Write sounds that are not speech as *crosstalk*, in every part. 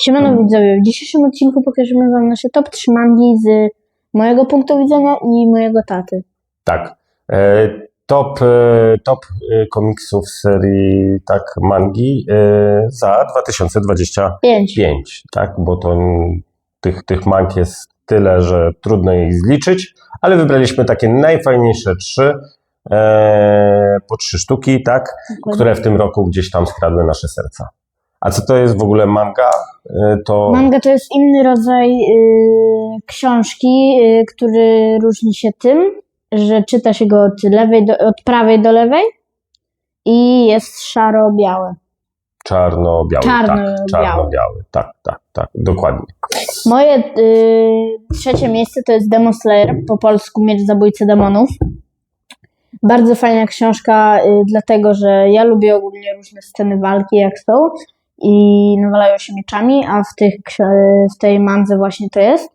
Siemano widzowie, w dzisiejszym odcinku pokażemy wam nasze top 3 mangi z mojego punktu widzenia i mojego taty. Tak. E, top, e, top e, komiksów z serii tak mangi e, za 2025, 5. tak? Bo to tych, tych mang jest tyle, że trudno ich zliczyć, ale wybraliśmy takie najfajniejsze trzy, e, po trzy sztuki, tak? Które w tym roku gdzieś tam skradły nasze serca. A co to jest w ogóle manga? E, To Manga to jest inny rodzaj y, książki, y, który różni się tym, że czyta się go od, lewej do, od prawej do lewej i jest szaro-białe. czarno-biały. Czarno-biały. Tak, czarno-biały. Tak, tak, tak, dokładnie. Moje y, trzecie miejsce to jest Demon Slayer, po polsku Miecz Zabójcy Demonów. Bardzo fajna książka, y, dlatego że ja lubię ogólnie różne sceny walki, jak są i nawalają się mieczami, a w, tych, w tej mandze właśnie to jest.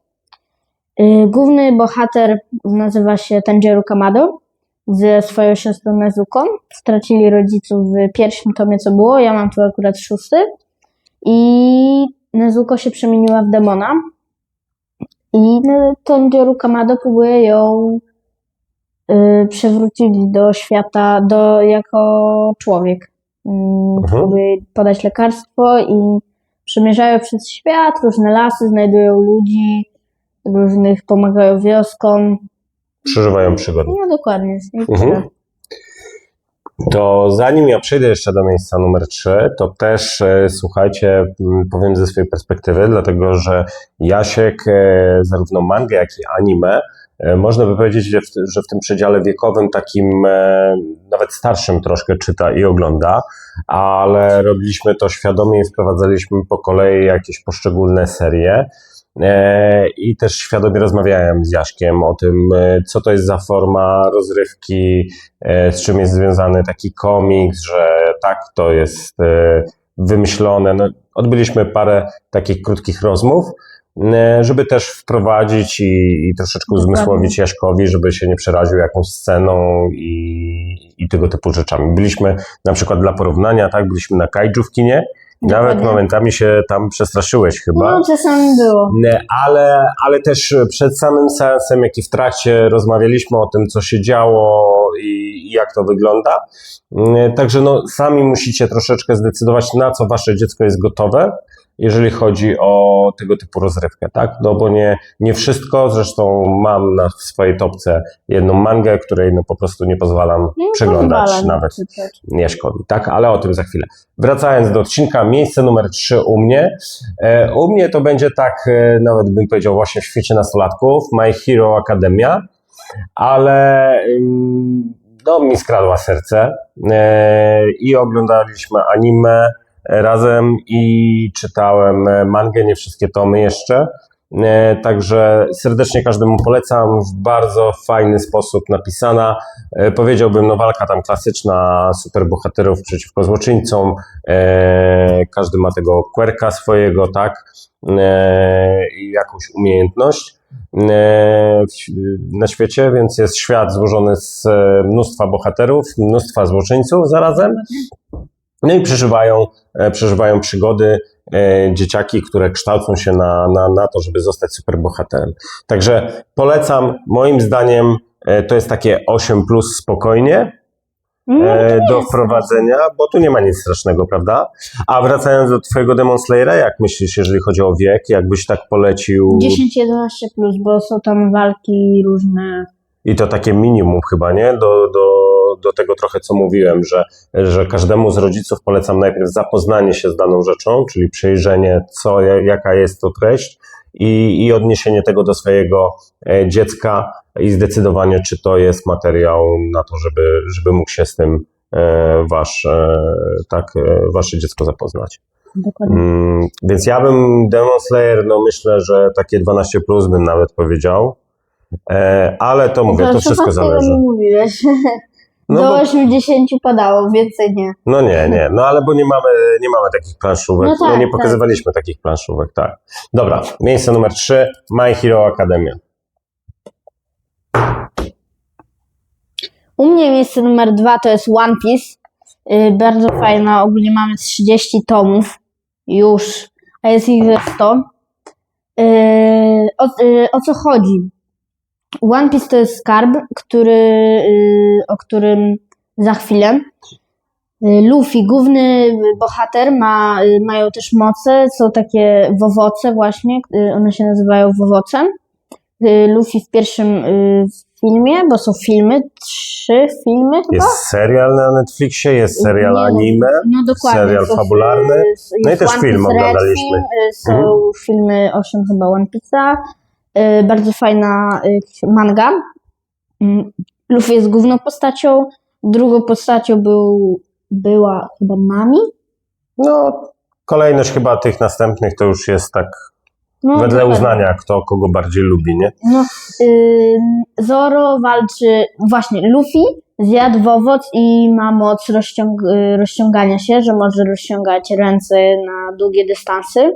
Y, Główny bohater nazywa się Tanjiro Kamado ze swoją siostrą Nezuką. Stracili rodziców w pierwszym tomie, co było, ja mam tu akurat szósty. I Nezuko się przemieniła w demona. I no, Tanjiro Kamado próbuje ją y, przewrócić do świata, do, jako człowiek. Mm, Mhm. Próbuje podać lekarstwo i przemierzają przez świat, różne lasy, znajdują ludzi, różnych pomagają wioskom. Przeżywają przygody. No dokładnie. Mhm. To zanim ja przejdę jeszcze do miejsca numer 3, to też e, słuchajcie, m, powiem ze swojej perspektywy, dlatego że Jasiek e, zarówno mangę, jak i anime, można by powiedzieć, że w, że w tym przedziale wiekowym takim e, nawet starszym troszkę czyta i ogląda, ale robiliśmy to świadomie i wprowadzaliśmy po kolei jakieś poszczególne serie. E, I też świadomie rozmawiałem z Jaśkiem o tym, e, co to jest za forma rozrywki, e, z czym jest związany taki komiks, że tak, to jest e, wymyślone. No, odbyliśmy parę takich krótkich rozmów, e, żeby też wprowadzić i, i troszeczkę uzmysłowić Jaśkowi, żeby się nie przeraził jakąś sceną i, i tego typu rzeczami. Byliśmy na przykład dla porównania, tak, byliśmy na kaiju w kinie, nawet Dokładnie. momentami się tam przestraszyłeś chyba. No czasami było. Nie, Ale, ale też przed samym seansem, jak i w trakcie rozmawialiśmy o tym, co się działo i, i jak to wygląda. Mm, Także no, sami musicie troszeczkę zdecydować, na co wasze dziecko jest gotowe, jeżeli chodzi o tego typu rozrywkę, tak? No bo nie, nie wszystko, zresztą mam na w swojej topce jedną mangę, której no po prostu nie pozwalam Nie przeglądać pozwala mi nawet szkodzi, tak? Ale o tym za chwilę. Wracając do odcinka, miejsce numer 3 u mnie. E, u mnie to będzie tak, e, nawet bym powiedział, właśnie w świecie nastolatków, My Hero Academia, ale ym, no, mi skradła serce e, i oglądaliśmy anime razem i czytałem e, mangę, nie wszystkie tomy jeszcze. E, Także serdecznie każdemu polecam, w bardzo fajny sposób napisana. E, Powiedziałbym, no walka tam klasyczna, superbohaterów przeciwko złoczyńcom. Każdy ma tego querka swojego, tak? I jakąś umiejętność na świecie, więc jest świat złożony z mnóstwa bohaterów, mnóstwa złoczyńców zarazem. No i przeżywają, e, przeżywają przygody e, dzieciaki, które kształcą się na, na, na to, żeby zostać superbohaterem. Także polecam, moim zdaniem e, to jest takie 8 plus spokojnie No, do wprowadzenia, bo tu nie ma nic strasznego, prawda? A wracając do twojego Demon Slayera, jak myślisz, jeżeli chodzi o wiek, jakbyś tak polecił 10-11 plus, bo są tam walki różne. i to takie minimum chyba, nie? Do, do, do tego trochę, co mówiłem, że, że każdemu z rodziców polecam najpierw zapoznanie się z daną rzeczą, czyli przejrzenie, co, jaka jest to treść i, i odniesienie tego do swojego e, dziecka i zdecydowanie, czy to jest materiał na to, żeby, żeby mógł się z tym e, wasz, e, tak, wasze dziecko zapoznać. Dokładnie. Mm, więc ja bym Demon Slayer, no myślę, że takie 12 plus bym nawet powiedział. Ale to mówię, to wszystko zależy. mówiłeś. *laughs* No, Do bo, 80 padało, więcej nie. no nie, nie, no ale bo nie mamy, nie mamy takich planszówek, No no, tak, nie tak. pokazywaliśmy takich planszówek, tak. Dobra, miejsce numer 3, My Hero Academia. U mnie miejsce numer dwa to jest One Piece. Yy, bardzo fajna, ogólnie mamy 30 tomów już. a jest ich ze 100. Yy, o, yy, o co chodzi? One Piece to jest skarb, który, yy, o którym za chwilę. Yy, Luffy, główny bohater, ma, yy, mają też moce, są takie wowoce właśnie, one się nazywają wowocem. Luffy w pierwszym filmie, bo są filmy, trzy filmy chyba? Jest serial na Netflixie, jest serial Nie, anime. No dokładnie. serial fabularny. No i też film oglądaliśmy. Film, y, są Mhm. filmy 8 chyba One Piece'a. Y, Bardzo fajna y, manga. Mm, Luffy jest główną postacią. Drugą postacią był, była chyba Mami. No, kolejność chyba tych następnych to już jest tak No, wedle uznania, kto kogo bardziej lubi, nie? No, Zoro walczy, właśnie Luffy zjadł owoc i ma moc rozciąg, rozciągania się, że może rozciągać ręce na długie dystansy.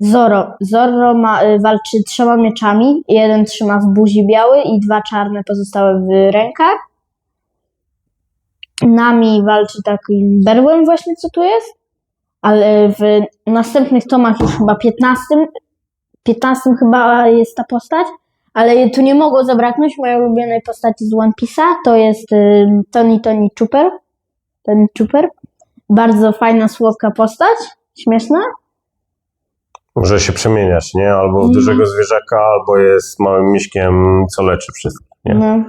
Zoro. Zoro ma, y, walczy trzema mieczami. Jeden trzyma w buzi biały i dwa czarne pozostałe w rękach. Nami walczy takim berłem właśnie, co tu jest. Ale w następnych tomach już chyba 15 15 chyba jest ta postać, ale tu nie mogło zabraknąć mojej ulubionej postaci z One Piece'a, to jest y, Tony Tony Chopper. Tony Chopper. Bardzo fajna, słodka postać, śmieszna. Może się przemieniać, nie? Albo w No. dużego zwierzaka, albo jest małym miśkiem, co leczy wszystkich, nie? No.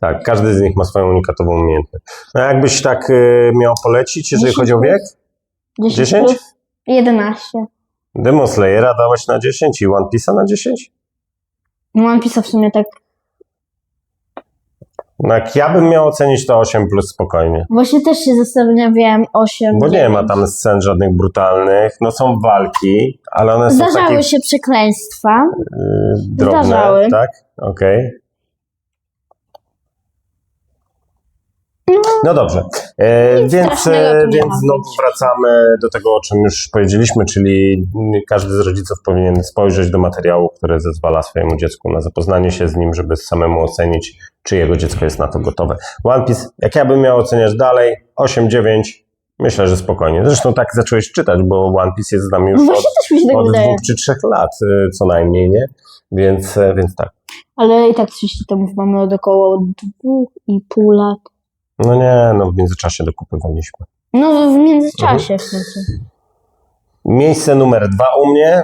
Tak, każdy z nich ma swoją unikatową umiejętność. No jakbyś tak y, miał polecić, jeżeli 10 chodzi o wiek? 10? 10? Plus 11. Demon Slayera dałeś na 10 i One Piece'a na 10? No One Piece'a w sumie tak. No jak ja bym miał ocenić to 8 plus spokojnie. Właśnie też się zastanawiałem 8. Bo nie ma tam scen żadnych brutalnych, no są walki, ale one są Zdarzały takie się przekleństwa. y, drobne, Zdarzały. tak? Okej. No dobrze, e, Nic więc, strasznego tu e, nie więc ma znowu wracamy do tego, o czym już powiedzieliśmy, czyli każdy z rodziców powinien spojrzeć do materiału, który zezwala swojemu dziecku na zapoznanie się z nim, żeby samemu ocenić, czy jego dziecko jest na to gotowe. One Piece, jak ja bym miał oceniać dalej, 8-9, myślę, że spokojnie. Zresztą tak zacząłeś czytać, bo One Piece jest z nami już od, właśnie też mi się tak od wydaje. dwóch czy trzech lat y, co najmniej, nie? Więc, e, więc tak. Ale i tak 30 tomów mamy od około 2,5 lat. No nie, no w międzyczasie dokupywaliśmy. No w międzyczasie w sensie. Miejsce numer dwa u mnie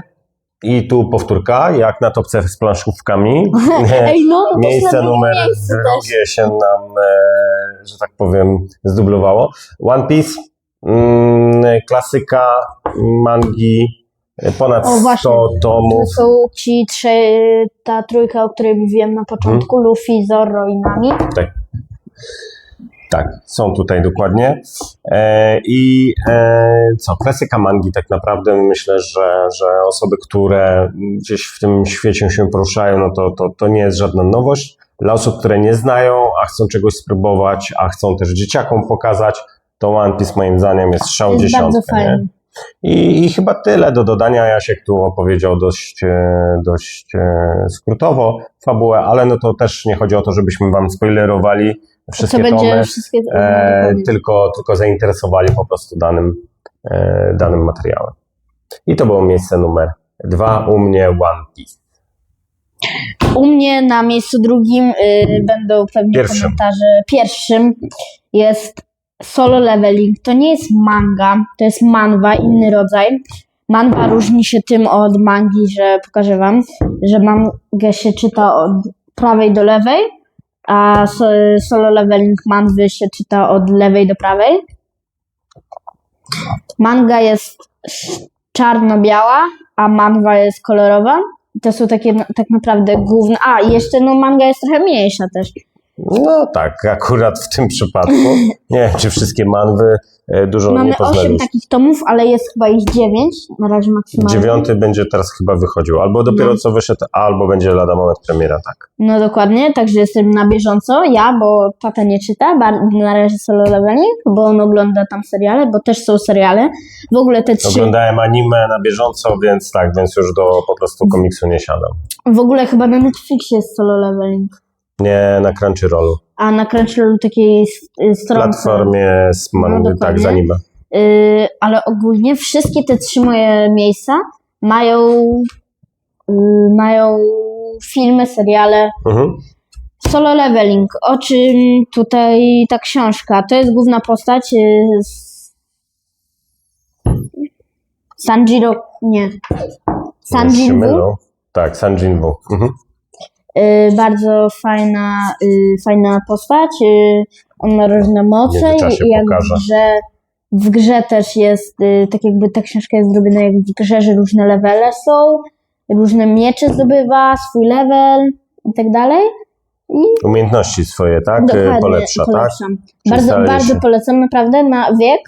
i tu powtórka, jak na topce z planszówkami. *laughs* Ej, no, no Miejsce numer drugie się nam, e, że tak powiem, zdublowało. One Piece, mm, klasyka mangi, e, ponad O, 100 właśnie. tomów. To są ci trzy, ta trójka, o której mówiłem na początku, Mhm. Luffy, Zorro i Nami. Tak, są tutaj dokładnie. E, I e, co, klasyka mangi tak naprawdę myślę, że, że osoby, które gdzieś w tym świecie się poruszają, no to, to, to nie jest żadna nowość. Dla osób, które nie znają, a chcą czegoś spróbować, a chcą też dzieciakom pokazać, to One Piece moim zdaniem jest szał Jest bardzo dziesiątka. I, I chyba tyle do dodania. Jasiek tu opowiedział dość, e, dość skrótowo fabułę, ale no to też nie chodzi o to, żebyśmy wam spoilerowali wszystkie będzie tomy wszystkie e, tylko, tylko zainteresowali po prostu danym, e, danym materiałem. I to było miejsce numer dwa u mnie One Piece. U mnie na miejscu drugim y, będą pewnie Pierwszym. komentarze. Pierwszym jest solo leveling. To nie jest manga, to jest manwa, inny rodzaj. Manwa różni się tym od mangi, że pokażę wam, że mangę się czyta od prawej do lewej, a so, solo leveling manwy się czyta od lewej do prawej. Manga jest czarno-biała, a manwa jest kolorowa. To są takie tak naprawdę główne. A, jeszcze no manga jest trochę mniejsza też. No tak, akurat w tym przypadku. *laughs* Nie wiem, czy wszystkie manwy e, dużo Mamy nie 8 poznaliśmy. takich tomów, ale jest chyba ich 9 na razie maksymalnie. Dziewiąty będzie teraz chyba wychodził. Albo dopiero No. co wyszedł, albo będzie lada moment premiera, tak. No dokładnie, także jestem na bieżąco. Ja, bo tata nie czyta, na razie solo leveling, bo on ogląda tam seriale, bo też są seriale. W ogóle te trzy, Oglądałem anime na bieżąco, więc tak, więc już do po prostu komiksu nie siadam. w ogóle chyba na Netflixie jest solo leveling. Nie na Crunchyrollu. A na Crunchyrollu takiej y, stronce. Platformie z man- No, tak, dokładnie. z anime. y, ale ogólnie wszystkie te trzy moje miejsca mają, y, mają filmy, seriale. Mhm. Solo Leveling, o czym tutaj ta książka? To jest główna postać y, z... Sanjiro, nie. Sanjin. Tak, Sanjin Wu. Mhm. Y, bardzo fajna, y, fajna postać. Y, on ma różne moce i jak pokażę. w grze, w grze też jest, tak jakby ta książka jest zrobiona jak w grze, że różne levele są, różne miecze zdobywa, swój level i tak dalej. I Umiejętności swoje, tak? dokładnie Polepsza, tak? Bardzo, bardzo się. polecam, naprawdę, na wiek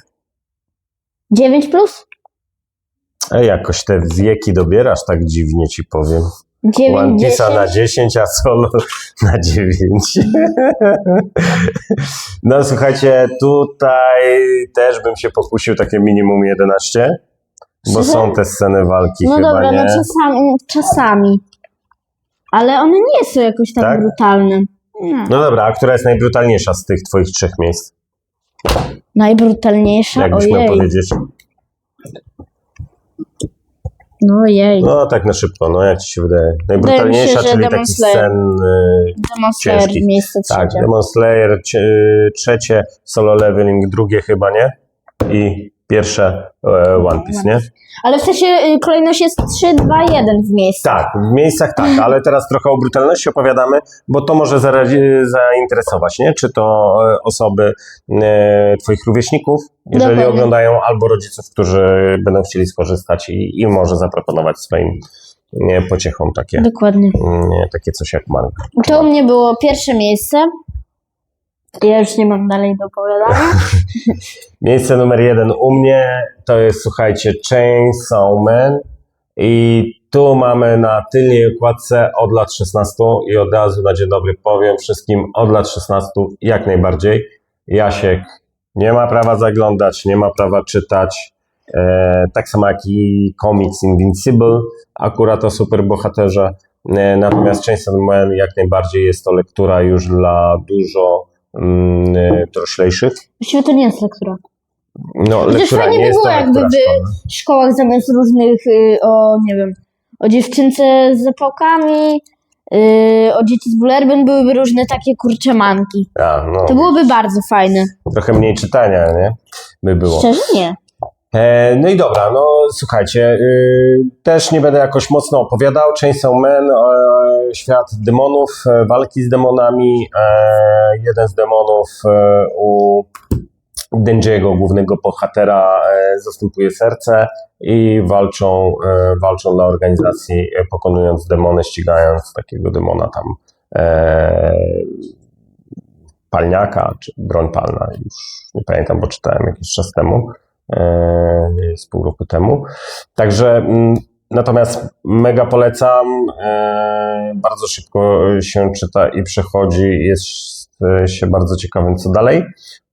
9+. Plus? Ej, jakoś te wieki dobierasz tak dziwnie ci powiem. 9, One 10. Piece'a na 10, a solo na 9. *laughs* No słuchajcie, tutaj też bym się pokusił takie minimum 11, bo są te sceny walki No chyba, dobra, nie? no czasami, czasami. Ale one nie są jakoś tak, Tak? brutalne. Nie. No dobra, a która jest najbrutalniejsza z tych twoich trzech miejsc? Najbrutalniejsza? Jakbyś miał Ojej. powiedzieć. No jej. No tak na szybko, no jak ci się wydaje. Najbrutalniejsza, że czyli Demon takich Slayer. scen... y, Demon Slayer, ciężkich. miejsce Tak, trzecie. Demon Slayer cie- trzecie, Solo Leveling drugie chyba, nie? I pierwsze e, One Piece, nie? Ale w sensie y, kolejność jest 3, 2, 1 w miejscu. Tak, w miejscach tak, ale teraz trochę o brutalności opowiadamy, bo to może zarazi- zainteresować, nie? Czy to e, osoby e, twoich rówieśników, jeżeli Dokładnie. oglądają, albo rodziców, którzy będą chcieli skorzystać i, i może zaproponować swoim nie, pociechom takie, Dokładnie. nie, takie coś jak manga. To u mnie było pierwsze miejsce. Ja już nie mam dalej do opowiadania. *laughs* Miejsce numer jeden u mnie to jest, słuchajcie, Chainsaw Man i tu mamy na tylnej okładce od lat 16 i od razu na dzień dobry powiem wszystkim od lat 16 jak najbardziej. Jasiek nie ma prawa zaglądać, nie ma prawa czytać. E, tak samo jak i komiks Invincible, akurat o superbohaterze. E, natomiast Chainsaw Man jak najbardziej jest to lektura już dla dużo mm, e, doroślejszych. Właściwie to nie jest lektura. No, Chociaż lektura fajnie nie by było, jakby. W szkołach zamiast różnych y, o, nie wiem, o dziewczynce z zapałkami, y, o dzieci z bulerbyn byłyby różne takie kurczamanki. A, no, To byłoby bardzo fajne. trochę mniej czytania, nie? By było. Szczerze nie. E, no i dobra, no słuchajcie, y, też nie będę jakoś mocno opowiadał. Chainsaw Man, e, świat demonów, e, walki z demonami. Jeden z demonów u Denjiego, głównego bohatera, zastępuje serce i walczą, walczą dla organizacji, pokonując demony, ścigając takiego demona tam. Palniaka, czy broń palna, już nie pamiętam, bo czytałem jakiś czas temu, z pół roku temu. Także mm, natomiast mega polecam, e, bardzo szybko się czyta i przechodzi, jest e, się bardzo ciekawym co dalej.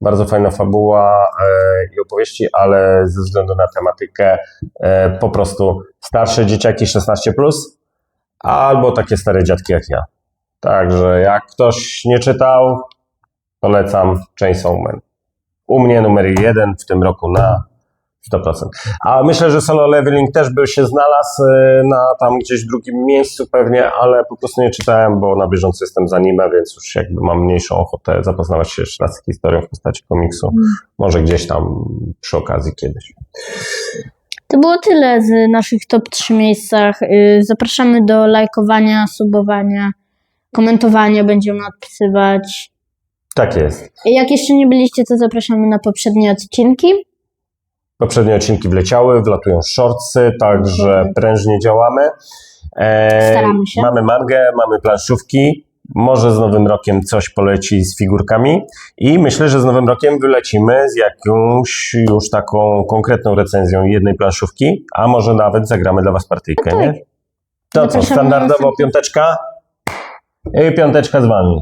Bardzo fajna fabuła e, i opowieści, ale ze względu na tematykę e, po prostu starsze dzieciaki 16+, albo takie stare dziadki jak ja. Także jak ktoś nie czytał, polecam Chainsaw Man. U mnie numer jeden w tym roku na 100%. A myślę, że solo leveling też by się znalazł e, na tam gdzieś drugim miejscu pewnie, ale po prostu nie czytałem, bo na bieżąco jestem z anime, więc już jakby mam mniejszą ochotę zapoznawać się jeszcze raz z historią w postaci komiksu. Może gdzieś tam przy okazji kiedyś. To było tyle z naszych top 3 miejscach. Y, Zapraszamy do lajkowania, subowania, komentowania, będziemy odpisywać. Tak jest. Jak jeszcze nie byliście, to zapraszamy na poprzednie odcinki. Poprzednie odcinki wleciały, wlatują shortsy, także Mhm. prężnie działamy. E, Staramy się. Mamy mangę, mamy planszówki. Może z nowym rokiem coś poleci z figurkami i myślę, że z nowym rokiem wylecimy z jakąś już taką konkretną recenzją jednej planszówki, a może nawet zagramy dla Was partyjkę, No tak. nie? To co, Zapraszamy na standardowo piąteczka i piąteczka z Wami.